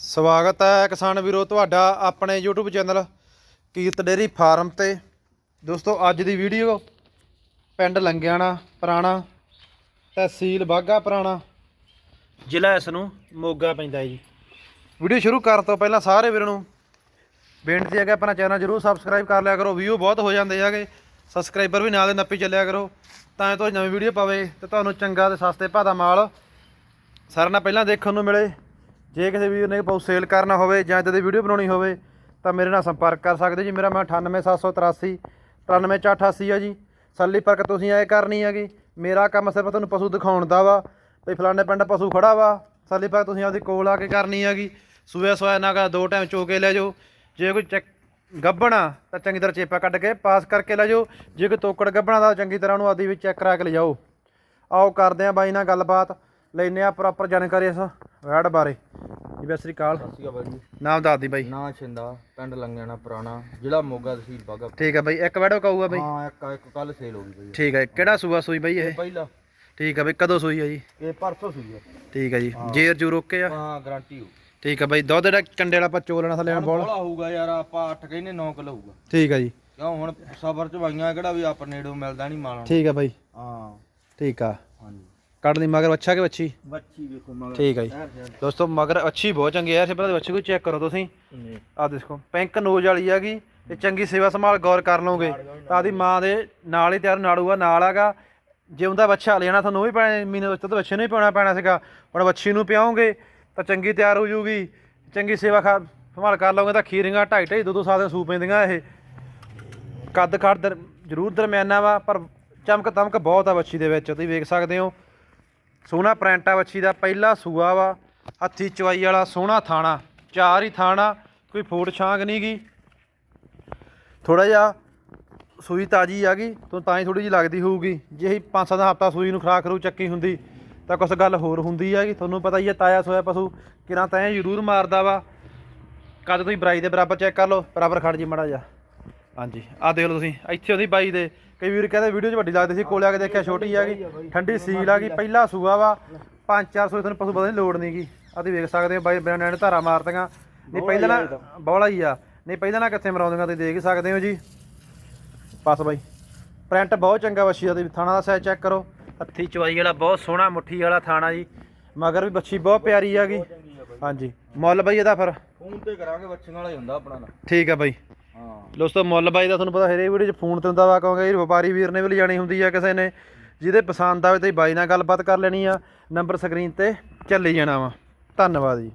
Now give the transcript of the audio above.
ਸਵਾਗਤ ਹੈ ਕਿਸਾਨ ਵੀਰੋ ਤੁਹਾਡਾ ਆਪਣੇ YouTube channel Kirat dairy farm ਤੇ। ਦੋਸਤੋ, ਅੱਜ ਦੀ ਵੀਡੀਓ ਪਿੰਡ ਲੰਗਿਆਣਾ, ਪੁਰਾਣਾ ਤਹਿਸੀਲ ਬਾਗਾ ਪੁਰਾਣਾ ਜ਼ਿਲ੍ਹਾ ਇਸ ਨੂੰ ਮੋਗਾ ਪੈਂਦਾ ਹੈ ਜੀ। ਵੀਡੀਓ ਸ਼ੁਰੂ ਕਰਨ ਤੋਂ ਪਹਿਲਾਂ ਸਾਰੇ ਵੀਰਾਂ ਨੂੰ ਬੇਨਤੀ ਹੈ ਕਿ ਆਪਣਾ ਚੈਨਲ ਜਰੂਰ ਸਬਸਕ੍ਰਾਈਬ ਕਰ ਲਿਆ ਕਰੋ। ਵੀਊ ਬਹੁਤ ਹੋ ਜਾਂਦੇ ਹੈਗੇ। ਸਬਸਕ੍ਰਾਈਬਰ ਵੀ ਨਾਲ ਦੇ ਨੱਪੀ ਚੱਲਿਆ ਕਰੋ। ਤਾਂ ਜੋ ਨਵੀਂ ਵੀਡੀਓ ਪਾਵੇ ਤੇ ਤੁਹਾਨੂੰ ਚੰਗਾ ਤੇ ਸਸਤੇ ਭਾਅ ਦਾ ਮਾਲ ਸਾਰਿਆਂ ਨਾਲ ਪਹਿਲਾਂ ਦੇਖਣ ਨੂੰ ਮਿਲੇ। ਜੇ ਕਿਸੇ ਵੀਰ ਨੇ ਬਹੁਤ ਸੇਲ ਕਰਨਾ ਹੋਵੇ ਜਾਂ ਇਦਾਂ ਦੀ ਵੀਡੀਓ ਬਣਾਉਣੀ ਹੋਵੇ, ਤਾਂ ਮੇਰੇ ਨਾਲ ਸੰਪਰਕ ਕਰ ਸਕਦੇ ਜੀ। ਮੇਰਾ ਮੈਂ 98783 93488 ਆ ਜੀ। ਸੱਲੀ ਪਰਕ ਤੁਸੀਂ ਐ ਕਰਨੀ ਹੈਗੀ ਮੇਰਾ ਕੰਮ ਸਿਰਫ ਤੁਹਾਨੂੰ ਪਸ਼ੂ ਦਿਖਾਉਣ ਦਾ ਵਾ ਭਈ ਫਲਾਣੇ ਪਿੰਡ ਪਸ਼ੂ ਖੜਾ ਵਾ। ਸੱਲੀ ਪਰਕ ਤੁਸੀਂ ਆਪਦੀ ਕੋਲ ਆ ਕੇ ਕਰਨੀ ਹੈਗੀ ਸੂਏ ਸੋਇਆ ਕਰ, ਦੋ ਟਾਈਮ ਚੋ ਕੇ ਲੈ ਜਾਓ। ਜੇ ਕੋਈ ਚੈੱਕ ਗੱਬਣਾ ਤਾਂ ਚੰਗੀ ਤਰ੍ਹਾਂ ਚੇਪਾ ਕੱਢ ਕੇ ਪਾਸ ਕਰਕੇ ਲੈ ਜਾਓ। ਜੇ ਕੋਈ ਤੋਕੜ ਗੱਬਣਾ ਦਾ ਚੰਗੀ ਤਰ੍ਹਾਂ ਉਹਨੂੰ ਆਦੀ ਵਿੱਚ ਚੈੱਕ ਕਰਾ ਕੇ ਲੈ ਜਾਓ ਆਓ ਕਰਦੇ ਆ ਬਾਈ ਨਾਲ ਗੱਲਬਾਤ। ਲੈਨੇ ਆ ਪ੍ਰੋਪਰ ਜਾਣਕਾਰੀ ਇਸ ਵੈਡ ਬਾਰੇ। ਜੀ ਸਤਿ ਸ੍ਰੀ ਅਕਾਲ। ਸਤਿ ਸ਼੍ਰੀ ਅਕਾਲ ਬਾਈ ਜੀ। ਨਾਮ ਦੱਸ ਦੀ ਬਾਈ। ਨਾਂ ਛਿੰਦਾ ਪਿੰਡ ਲੰਗਿਆਣਾ ਪੁਰਾਣਾ ਜ਼ਿਲ੍ਹਾ ਮੋਗਾ ਤਹਿਸੀਲ ਬਾਗਾ ਠੀਕ ਆ ਬਾਈ ਇੱਕ ਵੈੜ ਕਹੂਗਾ ਬਾਈ। ਹਾਂ ਇੱਕ ਇੱਕ ਕੱਲ ਸੇਲ ਹੋ ਗਈ ਬਾਈ। ਠੀਕ ਹੈ ਕਿਹੜਾ ਸੂਆ ਸੂਈ ਬਾਈ ਇਹ? ਪਹਿਲਾ। ਠੀਕ ਆ ਬਾਈ ਕਦੋਂ ਸੂਈ ਆ ਜੀ? ਇਹ ਪਰਸੋਂ ਸੀ ਜੀ ਠੀਕ ਆ ਜੀ ਜੇਰ ਜੂ ਰੋਕੇ ਆ? ਹਾਂ ਗਾਰੰਟੀ ਹੋ ਠੀਕ ਆ ਬਾਈ ਦੁੱਧ ਜਿਹੜਾ ਕੰਡੇ ਵਾਲਾ ਆਪਾਂ ਚੋਲਣਾ ਥੱਲੇ ਬੋਲ ਬੋਲਾ ਹੋਊਗਾ ਯਾਰ ਆਪਾਂ 8 ਕਹਿੰਦੇ 9 ਕਿਲੋ ਹੋਊਗਾ। ਠੀਕ ਆ ਜੀ। ਕਿਉਂ ਹੁਣ ਸਬਰ ਚ ਵਾਈਆਂ ਕਿਹੜਾ ਵੀ ਆਪਾਂ ਨੇੜੋਂ ਮਿਲਦਾ ਨਹੀਂ ਮਾਲਾਂ ਠੀਕ ਆ ਬਾਈ। ਹਾਂ। ਠੀਕ ਆ। ਹਾਂਜੀ। ਕੱਢ ਲਈ ਮਗਰ ਅੱਛਾ ਕਿ ਬੱਚੀ ਬੱਚੀ ਵੇਖੋ ਮਗਰ। ਠੀਕ ਆ ਜੀ। ਦੋਸਤੋ ਮਗਰ ਅੱਛੀ ਬਹੁਤ ਚੰਗੀ ਆ ਇਸੇ ਪਹਿਲਾਂ ਬੱਚੀ ਕੋਈ ਚੈੱਕ ਕਰੋ ਤੁਸੀਂ। ਆ ਦੇਖੋ ਪਿੰਕ ਨੋਜ ਵਾਲੀ ਹੈਗੀ ਤੇ ਚੰਗੀ ਸੇਵਾ ਸੰਭਾਲ ਗੌਰ ਕਰ ਲਓਗੇ। ਤਾਂ ਆਦੀ ਮਾਂ ਦੇ ਨਾਲ ਹੀ ਤਿਆਰ ਨਾੜੂਗਾ ਨਾਲ ਹੈਗਾ ਜੇ ਉਹਦਾ ਬੱਚਾ ਲੈਣਾ ਤੁਹਾਨੂੰ ਉਹ ਵੀ ਪੈਣਾ ਮਹੀਨੇ ਵਿੱਚ ਤਾਂ ਬੱਚੇ ਨੂੰ ਹੀ ਪਾਉਣਾ ਪੈਣਾ ਸੀਗਾ। ਹੁਣ ਬੱਚੀ ਨੂੰ ਪਿਆਉਂਗੇ ਤਾਂ ਚੰਗੀ ਤਿਆਰ ਹੋ ਜੂਗੀ। ਚੰਗੀ ਸੇਵਾ ਖਾ ਸੰਭਾਲ ਕਰ ਲਓਗੇ ਤਾਂ ਖੀਰੀਆਂ ਢਾਈ ਢਾਈ ਦੋ ਦੋ ਸਾਲ ਦੇ ਸੂ ਪੈਂਦੀਆਂ ਇਹ। ਕੱਦ ਦਰ- ਜ਼ਰੂਰ ਦਰਮਿਆਨਾ ਵਾ ਪਰ ਚਮਕ ਤਮਕ ਬਹੁਤ ਆ ਬੱਚੀ ਦੇ ਵਿੱਚ ਤੁਸੀਂ ਵੇਖ ਸਕਦੇ ਹੋ। ਸੋਹਣਾ ਪ੍ਰਿੰਟ ਵੱਛੀ ਦਾ ਪਹਿਲਾ ਸੂਆ ਵਾ। ਹੱਥੀ ਚਵਾਈ ਵਾਲਾ ਸੋਹਣਾ ਥਾਣਾ, ਚਾਰ ਹੀ ਥਾਣਾ, ਕੋਈ ਫੋੜ ਛਾਂਗ ਨਹੀਂ ਗੀ। ਥੋੜਾ ਜਿਹਾ ਸੂਈ ਤਾਜੀ ਆ ਗਈ, ਤੋਂ ਤਾਂ ਹੀ ਥੋੜੀ ਜਿਹੀ ਲੱਗਦੀ ਹੋਊਗੀ। ਜੇ ਅਸੀਂ ਪੰਜ ਸੱਤ ਹਫ਼ਤਾ ਸੂਈ ਨੂੰ ਖਰਾਕ ਰੂ ਚੱਕੀ ਹੁੰਦੀ, ਤਾਂ ਕੁਛ ਗੱਲ ਹੋਰ ਹੁੰਦੀ ਹੈਗੀ ਤੁਹਾਨੂੰ ਪਤਾ ਹੀ ਹੈ ਤਾਇਆ ਸੋਇਆ ਪਸ਼ੂ ਕਿਰਾਂ ਤਾਂ ਜ਼ਰੂਰ ਮਾਰਦਾ ਵਾ। ਕਦ ਤੁਸੀਂ ਬਰਾਈ ਦੇ ਬਰਾਬਰ ਚੈੱਕ ਕਰ ਲਓ, ਬਰਾਬਰ ਖੜ ਜੀ ਮੜਾ ਜਾ ਹਾਂਜੀ ਆਹ ਦੇਖ ਲਓ ਤੁਸੀਂ ਇੱਥੇ ਉਹਦੀ ਬਾਈ ਦੇ ਕਈ ਵੀਰ ਕਹਿੰਦੇ ਵੀਡੀਓ 'ਚ ਵੱਡੀ ਲੱਗਦੀ ਸੀ ਕੋਲੇ ਆ ਕੇ ਦੇਖਿਆ ਛੋਟੀ ਆ ਗਈ ਠੰਡੀ ਸੀਲ ਆ ਗਈ ਪਹਿਲਾ ਸੂਆ ਵਾ 5-400 ਤੁਹਾਨੂੰ ਪਸ਼ੂ ਲੋੜ ਨਹੀਂ ਗੀ ਆਹ ਤੁਸੀਂ ਵੇਖ ਸਕਦੇ ਹੋ ਬਾਈ ਬਿਨਾਂ ਨੇ ਧਾਰਾ ਮਾਰਦੀਆਂ ਨਹੀਂ ਪਹਿਲਾਂ ਨਾ ਬੌਲਾ ਹੀ ਆ ਨਹੀਂ ਪਹਿਲਾਂ ਨਾ ਕਿੱਥੇ ਮਰਾਉਂਦੀਆਂ ਤੁਸੀਂ ਦੇਖ ਹੀ ਸਕਦੇ ਹੋ ਜੀ। ਬਸ ਬਾਈ ਪ੍ਰਿੰਟ ਬਹੁਤ ਚੰਗਾ ਵੱਛੀ ਦਾ ਤੁਸੀਂ ਥਾਣਾ ਦਾ ਸਾਈਜ਼ ਚੈੱਕ ਕਰੋ। ਹੱਥੀ ਚਵਾਈ ਵਾਲਾ ਬਹੁਤ ਸੋਹਣਾ ਮੁੱਠੀ ਵਾਲਾ ਥਾਣਾ ਜੀ ਮਗਰ ਵੀ ਬੱਚੀ ਬਹੁਤ ਪਿਆਰੀ ਆ ਗਈ। ਹਾਂਜੀ ਮੁੱਲ ਬਾਈ ਇਹਦਾ ਫਿਰ। ਫੋਨ ਤੇ ਕਰਾਂਗੇ ਬੱਚਿਆਂ ਵਾਲਾ ਹੀ ਹੁੰਦਾ ਆਪਣਾ ਨਾ ਠੀਕ ਆ ਬਾਈ। ਦੋਸਤੋ ਮੁੱਲ ਬਾਈ ਦਾ ਤੁਹਾਨੂੰ ਪਤਾ ਹਰੇ ਵੀਡੀਓ 'ਚ ਫੋਨ ਤੇ ਹੁੰਦਾ ਵਾ ਕਹੋਗੇ ਇਹ ਵਪਾਰੀ ਵੀਰ ਨੇ ਵੀ ਲਿਜਾਣੀ ਹੁੰਦੀ ਆ ਕਿਸੇ ਨੇ, ਜਿਹਦੇ ਪਸੰਦ ਆਵੇ ਤੇ ਬਾਈ ਨਾਲ ਗੱਲਬਾਤ ਕਰ ਲੈਣੀ ਆ ਨੰਬਰ ਸਕਰੀਨ ਤੇ ਚੱਲੀ ਜਾਣਾ ਵਾ। ਧੰਨਵਾਦ ਜੀ।